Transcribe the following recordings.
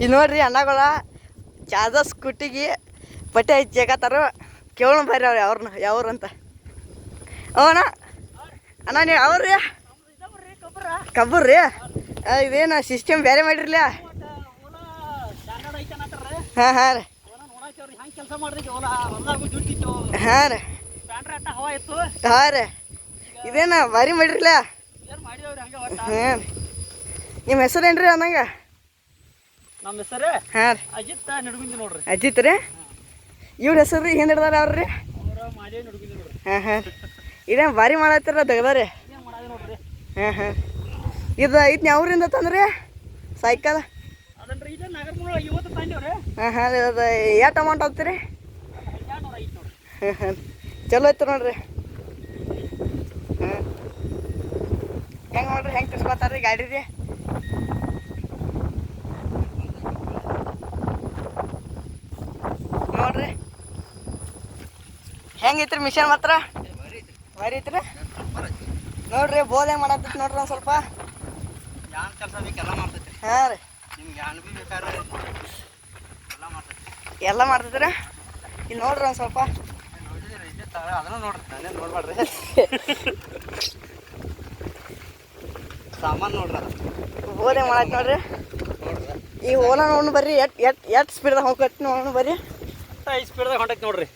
ಇಲ್ಲಿ ನೋಡ್ರಿ ಅಣ್ಣಗಳ ಜಾದ ಸ್ಕೂಟಿಗೆ ಬಟ್ಟೆ ಹಚ್ಚಕತ್ತಾರ ಕೇಳೋಣ ಬರ್ರಿ ಅವ್ರು ಅವ್ರನ್ನ ಯಾವ್ರು ಅಂತ ಅವನ, ಅಣ್ಣ ನೀವು ಯಾವ್ರಿ? ಕಬ್ಬರ್ ರೀ ಇದೇನು ಸಿಸ್ಟಮ್ ಬೇರೆ ಮಾಡಿರ್ಲ? ಹಾಂ ಹಾಂ ರೀ. ಹಾಂ ರೀ. ಹಾಂ ರೀ. ಇದೇನ ಭಾರಿ ಮಾಡಿರ್ಲ? ಹಾಂ ನಿಮ್ಮ ಹೆಸರೇನ್ರಿ ಅನ್ನಂಗ ನಮ್ಮ ಹೆಸರು ಹಾಂ ರೀ. ಅಜಿತ್ ನಡುಗುಂದಿ ನೋಡ್ರಿ. ಅಜಿತ್ ರೀ? ಇವ್ರ ಹೆಸರು ರೀ ಹಿಂದೆ ಹಿಡ್ದಾರ ಅವ್ರಿ ಹಾಂ ಹಾಂ. ಇದೇನು ಭಾರಿ ಮಾಡತ್ತೀರ ತೆಗ್ದಾರಿ? ಏನು ನೋಡ್ರಿ. ಹಾಂ ಹಾಂ. ಇದು ಯಾವ್ರಿಂದ ತಂದ್ರಿ? ಸೈಕಲ್? ಹಾಂ ಹಾಂ ಅದು ಎಷ್ಟು ಅಮೌಂಟ್ ಆಗ್ತೀರಿ ಹಾಂ ಹಾಂ. ಚಲೋ ಐತ್ರಿ ನೋಡ್ರಿ. ಹಾಂ. ಹೆಂಗೆ ನೋಡ್ರಿ? ಹೆಂಗೆ ತಿರ್ಸ್ಕೊತಾರ ರೀ ಗಾಡಿ ರೀ ನೋಡ್ರಿ ಹೆಂಗೈತ್ರಿ ಮಿಷನ್ ಮಾತ್ರ ಭಾರಿ ಐತ್ರಿ ನೋಡ್ರಿ ಬೋಲ್ ಹೆಂಗೆ ಮಾಡತ್ತೈತಿ ನೋಡ್ರಿ ಒಂದು ಸ್ವಲ್ಪ. ಕೆಲಸ ಬೇಕೆಲ್ಲ ಮಾಡ್ತೈತಿ ಹಾಂ ರೀ. ನಿಮ್ಗೆ ಯಾನ್ ಬಿ ಬೇಕಾದ್ರೆ ಎಲ್ಲ ಮಾಡ್ತೈತಿ ಎಲ್ಲ ಮಾಡ್ತಿದ್ದೀರ ಇಲ್ಲಿ ನೋಡ್ರಿ ಒಂದು ಸ್ವಲ್ಪ. ಅದನ್ನ ನೋಡ್ರಿ ನಾನೇ ನೋಡ್ಬೇಡ್ರಿ ಸಾಮಾನು ನೋಡ್ರಿ ಅದು ಬೋಲ್ ಹೆಂಗೆ ಮಾಡತ್ತೆ ನೋಡ್ರಿ? ಈ ಓಲಾ ನೋಡ್ ಬರ್ರಿ ಎಟ್ ಎಟ್ ಎಟ್ ಸ್ಪೀಡ್ದಾಗ ಹೋಗತ್ತೆ ನೋಡೋಣ ಬರ್ರಿ? ಐದು ಸ್ಪೀಡ್ದಾಗ ಹೊಂಟೈತಿ ನೋಡ್ರಿ.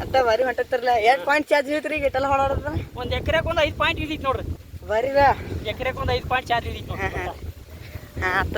ಅಟ್ಟ ಬಾರಿ ಹೊಂಟತ್ತಿರಲ್ಲ ಎರಡು ಪಾಯಿಂಟ್ ಚಾರ್ಜ್ ಇಳಿತ್ರಿ ಈಗ ಇಟ್ಟೆಲ್ಲ ಹೊಡೋದ ಒಂದು ಎಕರೆಗೆ ಒಂದು ಐದು ಪಾಯಿಂಟ್ ಇಳಿತೈತಿ ನೋಡ್ರಿ. ಬರೀ ಎಕರೆಗೆ ಒಂದು ಐದು ಪಾಯಿಂಟ್ ಚಾರ್ಜ್ ಇಳಿತೈತಿ ನೋಡ್ರಿ. ಹಾಂ ಹಾಂ. ಆತ